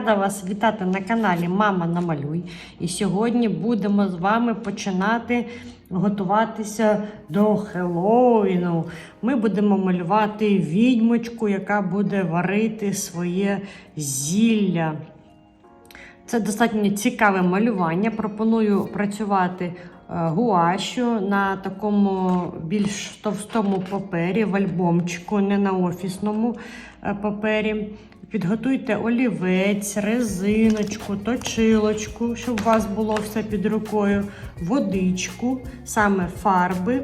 Рада вас вітати на каналі Мама Намалюй. І сьогодні будемо з вами починати готуватися до Хеллоуіну. Ми будемо малювати відьмочку, яка буде варити своє зілля. Це достатньо цікаве малювання. Пропоную працювати е, гуашю на такому більш товстому папері, в альбомчику, не на офісному е, папері. Підготуйте олівець, резиночку, точилочку, щоб у вас було все під рукою, водичку, саме фарби,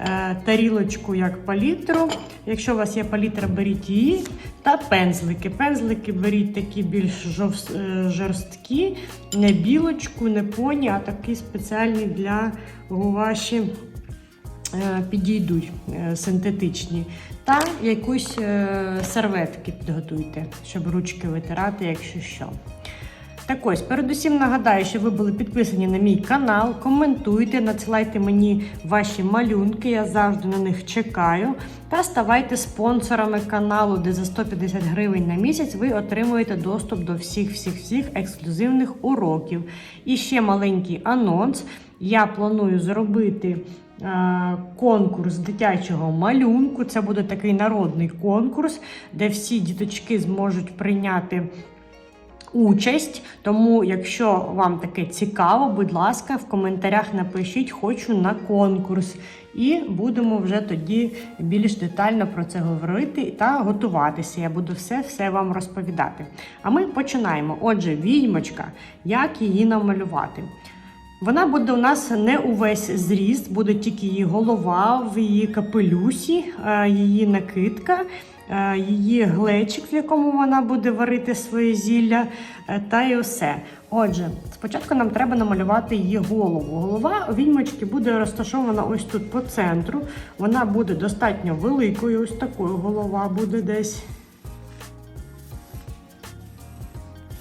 е, тарілочку як палітру. Якщо у вас є палітра, беріть її. Та пензлики. Пензлики беріть такі більш е, жорсткі, не білочку, не поні, а такі спеціальні для гуаші е, підійдуть синтетичні. Та якусь е, серветки підготуйте, щоб ручки витирати, якщо що. Так ось, передусім нагадаю, що ви були підписані на мій канал. Коментуйте, надсилайте мені ваші малюнки, я завжди на них чекаю. Та ставайте спонсорами каналу, де за 150 гривень на місяць ви отримуєте доступ до всіх-всіх-всіх ексклюзивних уроків. І ще маленький анонс. Я планую зробити конкурс дитячого малюнку. Це буде такий народний конкурс, де всі діточки зможуть прийняти участь. Тому, якщо вам таке цікаво, будь ласка, в коментарях напишіть хочу на конкурс. І будемо вже тоді більш детально про це говорити та готуватися. Я буду все-все вам розповідати. А ми починаємо. Отже, відьмочка, як її намалювати. Вона буде у нас не увесь зріст, буде тільки її голова в її капелюсі, е, її накидка, її глечик, в якому вона буде варити своє зілля, е, та й усе. Отже, спочатку нам треба намалювати її голову. Голова відьмочки буде розташована ось тут по центру. Вона буде достатньо великою, ось такою голова буде десь.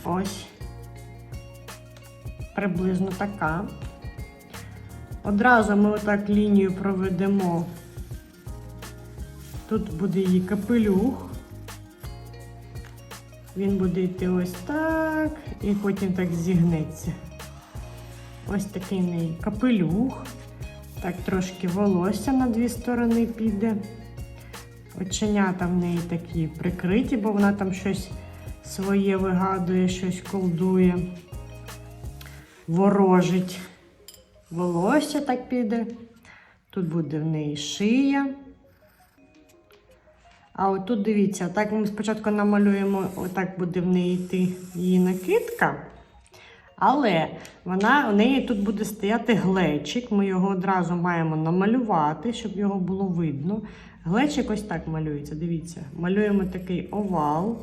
Ось приблизно така. Одразу ми отак лінію проведемо. Тут буде її капелюх. Він буде йти ось так, і потім так зігнеться. Ось такий неї капелюх. Так, трошки волосся на дві сторони піде. Оченята в неї такі прикриті, бо вона там щось своє вигадує, щось колдує ворожить. Волосся так піде. Тут буде в неї шия. А отут дивіться, так ми спочатку намалюємо, отак буде в неї йти її накидка. Але вона, у неї тут буде стояти глечик. Ми його одразу маємо намалювати, щоб його було видно. Глечик ось так малюється. Дивіться, малюємо такий овал.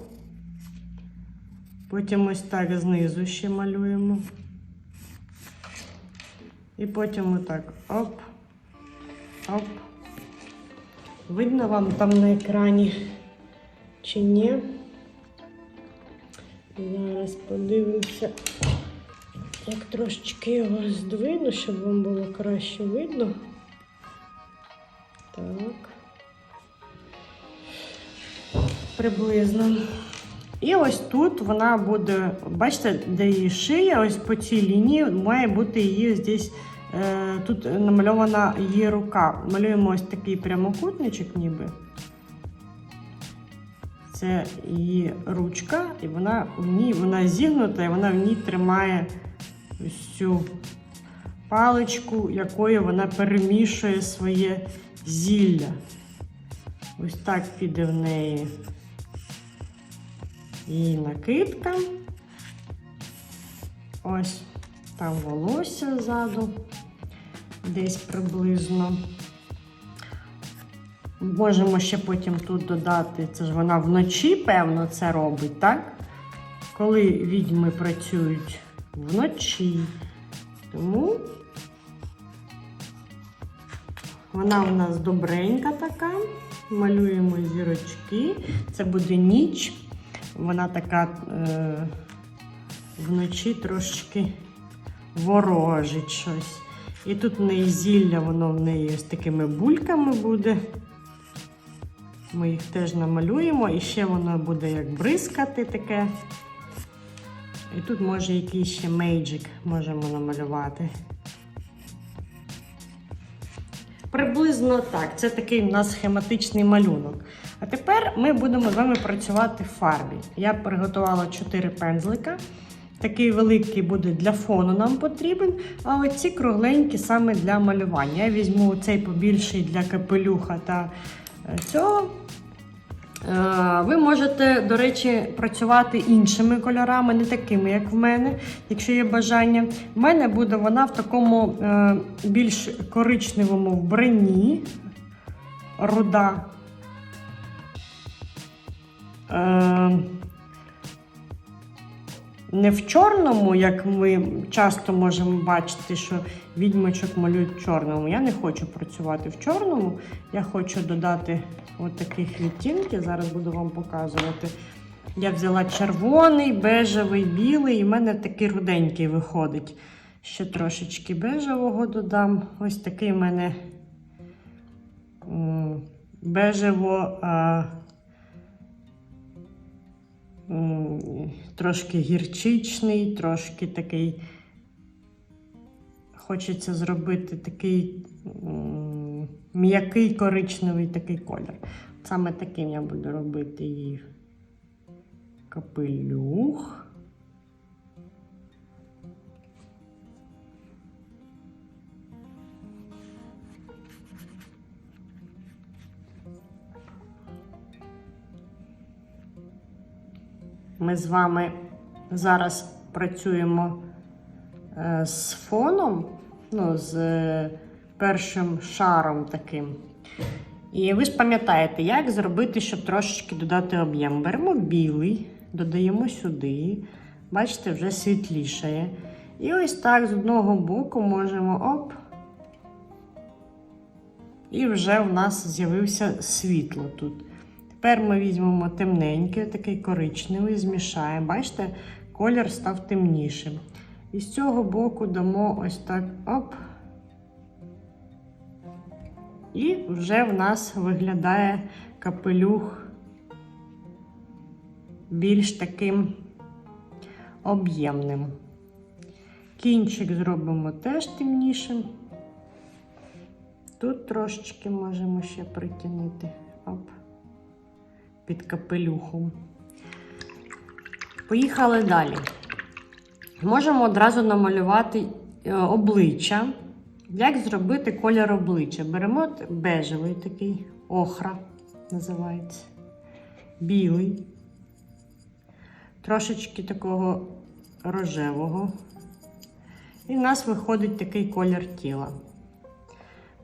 Потім ось так знизу ще малюємо. І потім отак оп, оп. Видно вам там на екрані чи ні? Зараз подивимося, як трошечки його здвину, щоб вам було краще видно. Так. Приблизно. І ось тут вона буде, бачите, де її шия, ось по цій лінії має бути її ось десь. Е, тут намальована її рука. Малюємо ось такий прямокутничок, ніби. Це її ручка, і вона в ній вона зігнута, і вона в ній тримає ось цю паличку, якою вона перемішує своє зілля. Ось так піде в неї її накидка. Ось там волосся ззаду, десь приблизно. Можемо ще потім тут додати, це ж вона вночі, певно, це робить, так? Коли відьми працюють вночі. Тому вона у нас добренька така. Малюємо зірочки. Це буде ніч. Вона така е, вночі трошки ворожить щось. І тут в неї зілля, воно в неї з такими бульками буде. Ми їх теж намалюємо, і ще воно буде як бризкати таке І тут може якийсь ще мейджик можемо намалювати. Приблизно так. Це такий у нас схематичний малюнок. А тепер ми будемо з вами працювати в фарбі. Я приготувала 4 пензлика. Такий великий буде для фону нам потрібен, а оці кругленькі саме для малювання. Я візьму цей побільший для капелюха та е, цього. Е, Ви можете, до речі, працювати іншими кольорами, не такими, як в мене, якщо є бажання. В мене буде вона в такому е, більш коричневому вбранні, руда. Не в чорному, як ми часто можемо бачити, що відьмочок малюють в чорному. Я не хочу працювати в чорному. Я хочу додати от таких відтінків. Зараз буду вам показувати. Я взяла червоний, бежевий, білий, і в мене такий руденький виходить. Ще трошечки бежевого додам. Ось такий в мене бежево. Трошки гірчичний, трошки такий. Хочеться зробити такий м'який коричневий такий колір. Саме таким я буду робити її капелюх. Ми з вами зараз працюємо е, з фоном, ну, з е, першим шаром таким. І ви ж пам'ятаєте, як зробити, щоб трошечки додати об'єм. Беремо білий, додаємо сюди. Бачите, вже світлішає. І ось так з одного боку можемо оп. І вже в нас з'явився світло тут. Тепер ми візьмемо темненький, такий коричневий, змішаємо. Бачите, колір став темнішим. І з цього боку дамо ось так оп. І вже в нас виглядає капелюх більш таким об'ємним. Кінчик зробимо теж темнішим. Тут трошечки можемо ще притягнути. Оп під капелюхом. Поїхали далі. Можемо одразу намалювати е, обличчя. Як зробити колір обличчя? Беремо бежевий такий, охра називається, білий, трошечки такого рожевого. І в нас виходить такий колір тіла.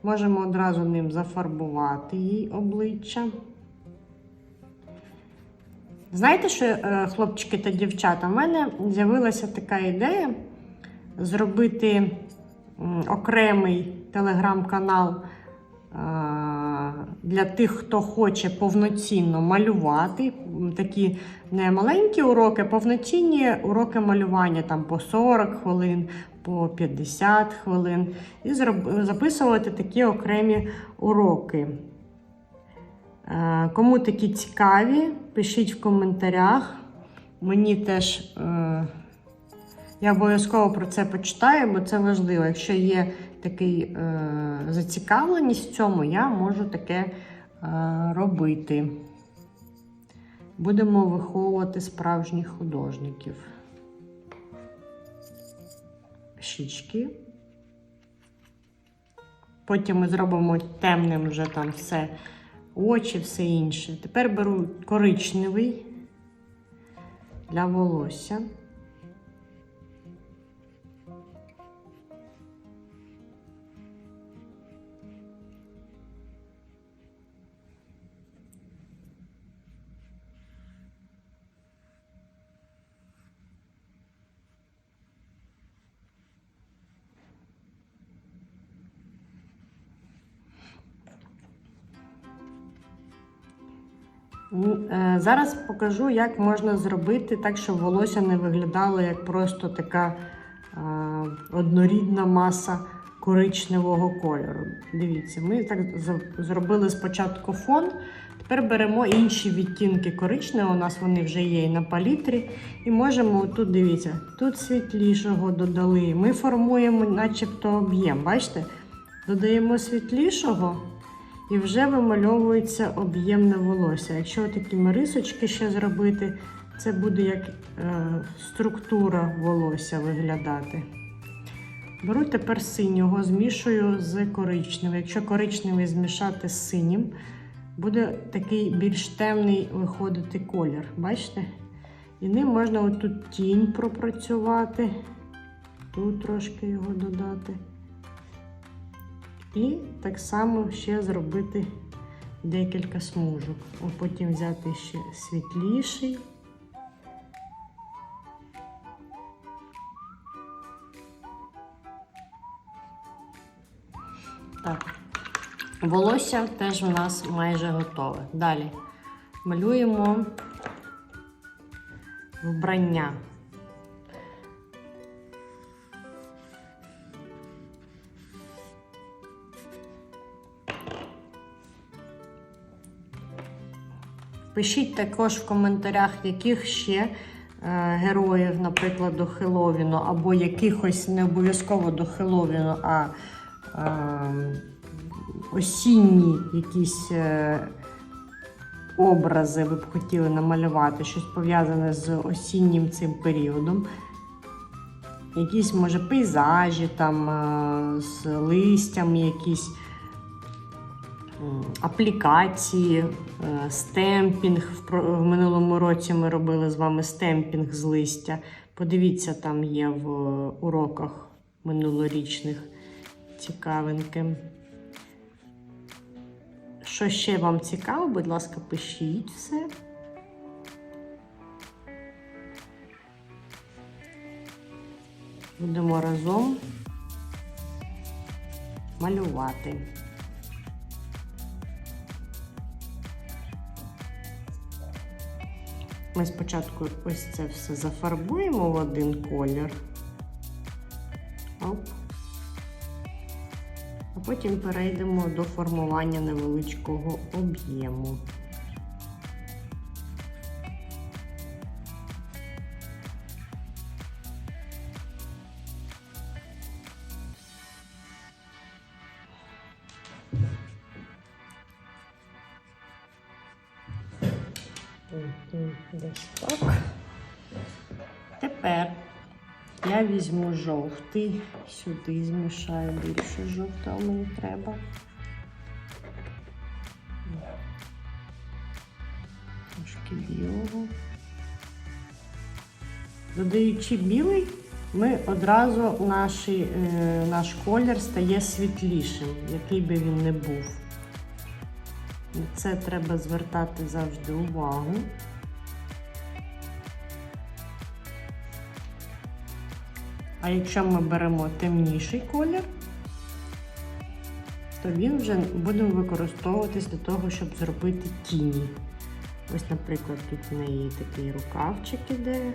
Можемо одразу ним зафарбувати її обличчя. Знаєте, що, е, хлопчики та дівчата, в мене з'явилася така ідея зробити окремий телеграм-канал для тих, хто хоче повноцінно малювати. Такі не маленькі уроки, а повноцінні уроки малювання там по 40 хвилин, по 50 хвилин. І записувати такі окремі уроки. Е, кому такі цікаві, пишіть в коментарях. Мені теж е, я обов'язково про це почитаю, бо це важливо. Якщо є такий е, зацікавленість в цьому, я можу таке робити. Будемо виховувати справжніх художників. Щічки. Потім ми зробимо темним вже там все очі, все інше. Тепер беру коричневий для волосся. Зараз покажу, як можна зробити так, щоб волосся не виглядало як просто така е, однорідна маса коричневого кольору. Дивіться, ми так зробили спочатку фон. Тепер беремо інші відтінки коричневого, у нас вони вже є і на палітрі. І можемо тут, дивіться, тут світлішого додали. Ми формуємо начебто об'єм. Бачите? Додаємо світлішого і вже вимальовується об'ємне волосся. Якщо такі рисочки ще зробити, це буде як е, структура волосся виглядати. Беру тепер синього, змішую з коричневим. Якщо коричневий змішати з синім, буде такий більш темний виходити колір. Бачите? І ним можна отут тінь пропрацювати, тут трошки його додати. І так само ще зробити декілька смужок. А потім взяти ще світліший. Так. Волосся теж у нас майже готове. Далі малюємо вбрання. Пишіть також в коментарях, яких ще е, героїв, наприклад, до Хеллоуіну, або якихось не обов'язково до Хеллоуіну, а е, осінні якісь е, образи ви б хотіли намалювати, щось пов'язане з осіннім цим періодом. Якісь, може, пейзажі там е, з листям, якісь аплікації, е, стемпінг. В минулому році ми робили з вами стемпінг з листя. Подивіться, там є в уроках минулорічних цікавинки. Що ще вам цікаво, будь ласка, пишіть все. Будемо разом малювати. Ми спочатку ось це все зафарбуємо в один колір. Оп. А потім перейдемо до формування невеличкого об'єму. Десь так. Тепер я візьму жовтий, сюди змішаю більше жовтого мені треба. Трошки білого. Додаючи білий, ми одразу наші, е, наш колір стає світлішим, який би він не був. Це треба звертати завжди увагу. А якщо ми беремо темніший колір, то він вже будемо використовуватись для того, щоб зробити тіні. Ось, наприклад, тут в неї такий рукавчик іде.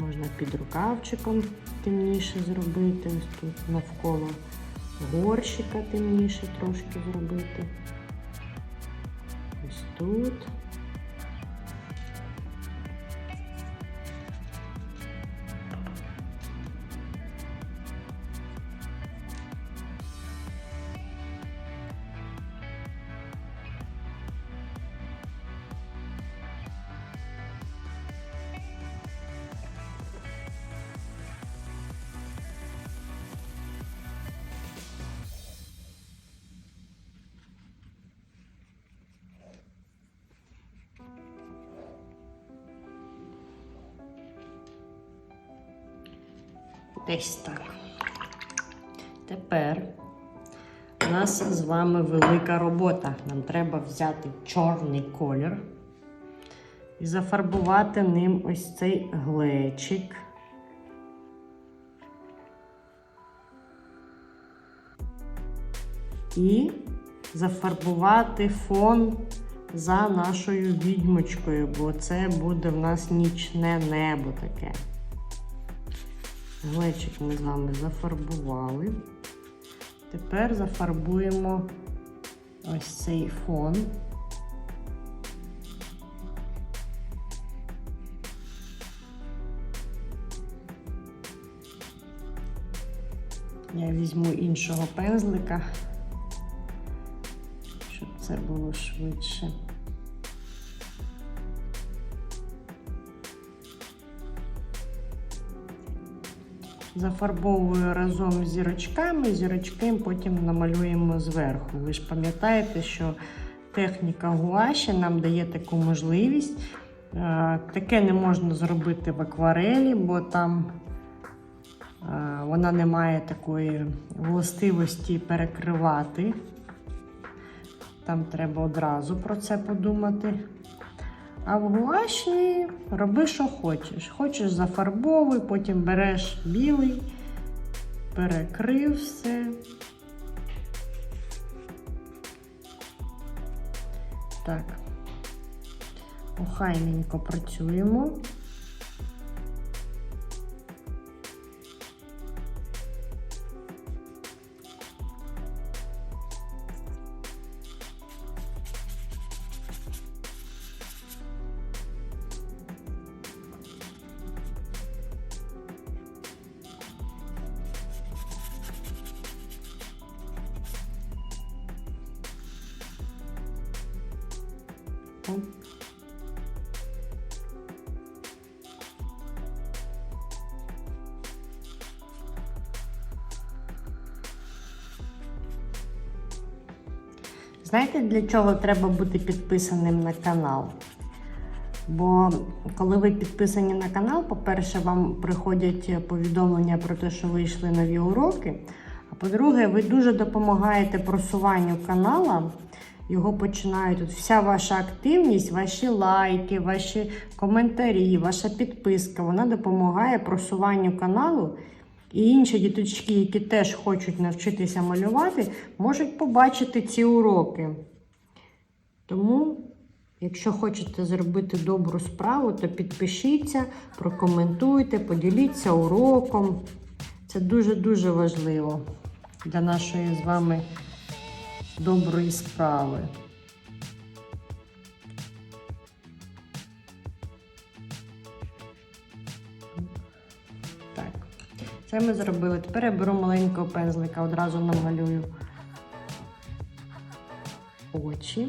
Можна під рукавчиком темніше зробити. Ось тут навколо горщика темніше трошки зробити. Тут. Десь. Тепер у нас з вами велика робота. Нам треба взяти чорний колір і зафарбувати ним ось цей глечик. І зафарбувати фон за нашою відьмочкою, бо це буде в нас нічне небо таке. Глечик ми з вами зафарбували. Тепер зафарбуємо ось цей фон. Я візьму іншого пензлика, щоб це було швидше. Зафарбовую разом з зірочками, зірочки потім намалюємо зверху. Ви ж пам'ятаєте, що техніка гуаші нам дає таку можливість. Е, Таке не можна зробити в акварелі, бо там е, вона не має такої властивості перекривати. Там треба одразу про це подумати. А в гуаші роби, що хочеш. Хочеш зафарбовуй, потім береш білий, перекрив все. Так, охайненько працюємо. Оп. Знаєте, для чого треба бути підписаним на канал? Бо коли ви підписані на канал, по-перше, вам приходять повідомлення про те, що вийшли нові уроки. А по-друге, ви дуже допомагаєте просуванню канала. Його починають тут вся ваша активність, ваші лайки, ваші коментарі, ваша підписка. Вона допомагає просуванню каналу. І інші діточки, які теж хочуть навчитися малювати, можуть побачити ці уроки. Тому, якщо хочете зробити добру справу, то підпишіться, прокоментуйте, поділіться уроком. Це дуже-дуже важливо для нашої з вами доброї справи. Так, це ми зробили. Тепер я беру маленького пензлика, одразу намалюю очі.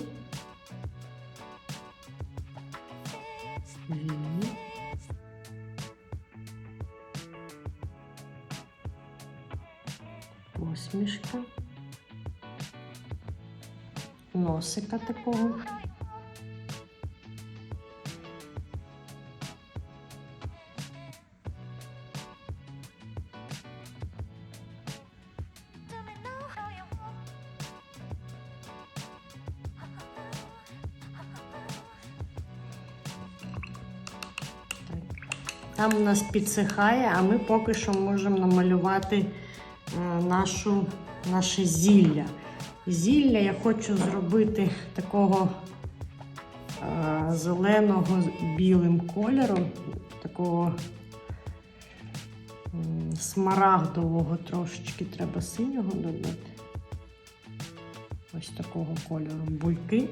Посмішка. Носика такого. Там у нас підсихає, а ми поки що можемо намалювати е, нашу, наше зілля. Зілля я хочу зробити такого е, зеленого білим кольором, такого смарагдового трошечки треба синього додати. Ось такого кольору бульки.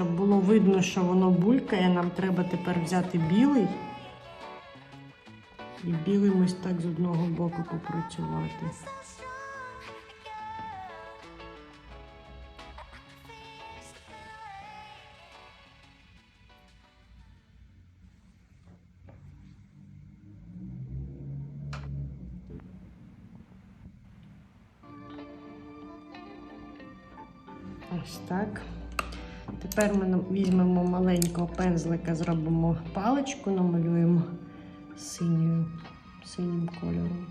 Щоб було видно, що воно булькає, нам треба тепер взяти білий і білим ось так з одного боку попрацювати. Тепер ми візьмемо маленького пензлика, зробимо паличку, намалюємо синьою, синім кольором.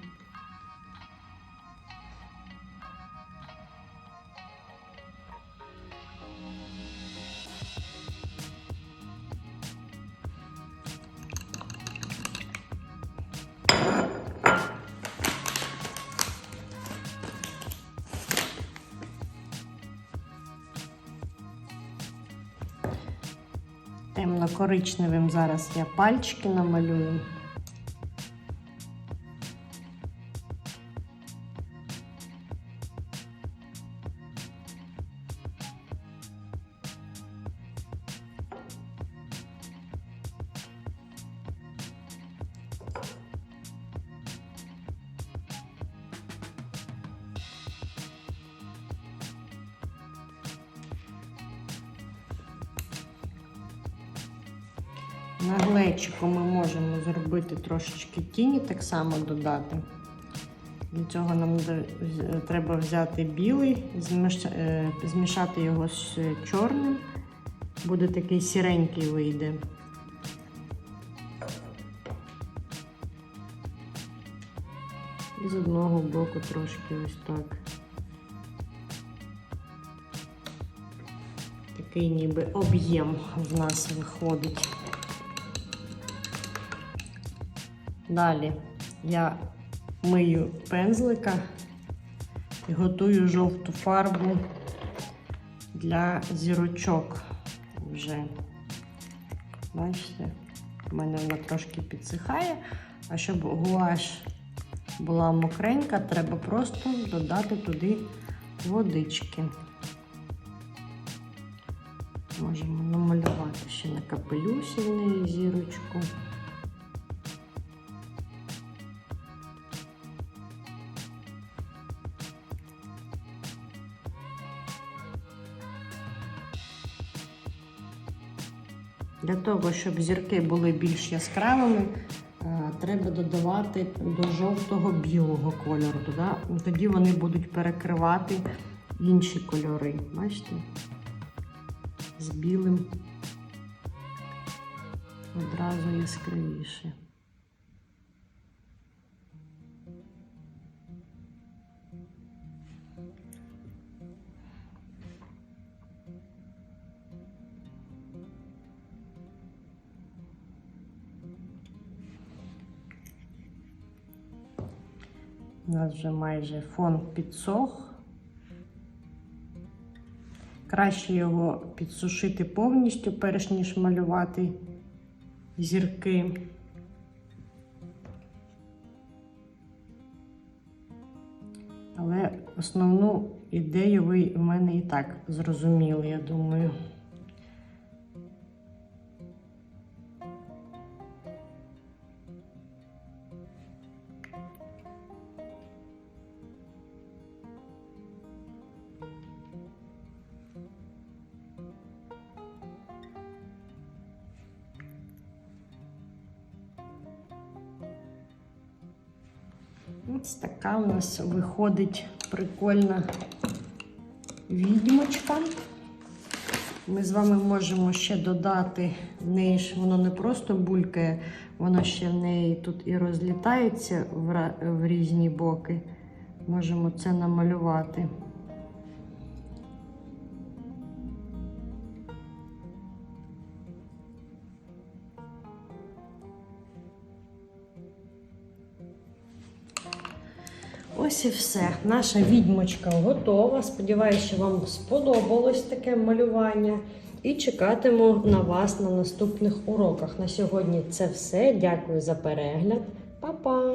Темно-коричневим зараз я пальчики намалюю. На глечику ми можемо зробити трошечки тіні, так само додати. Для цього нам треба взяти білий, е, змішати його з чорним. Буде такий сіренький вийде. І з одного боку трошки ось так. Такий ніби об'єм в нас виходить. Далі я мию пензлика і готую жовту фарбу для зірочок вже. Бачите, в мене вона трошки підсихає, а щоб гуаш була мокренька, треба просто додати туди водички. Можемо намалювати ще на капелюсі в неї зірочку. Для того, щоб зірки були більш яскравими, е, треба додавати до жовтого білого кольору. Тоді вони будуть перекривати інші кольори. Бачите? З білим одразу яскравіше. У нас вже майже фон підсох. Краще його підсушити повністю, перш ніж малювати зірки. Але основну ідею ви в мене і так зрозуміли, я думаю. Така у нас виходить прикольна відьмочка. Ми з вами можемо ще додати в неї воно не просто булькає, воно ще в неї тут і розлітається в різні боки. Можемо це намалювати. Ось і все. Наша відьмочка готова. Сподіваюся, що вам сподобалось таке малювання. І чекатиму на вас на наступних уроках. На сьогодні це все. Дякую за перегляд. Па-па!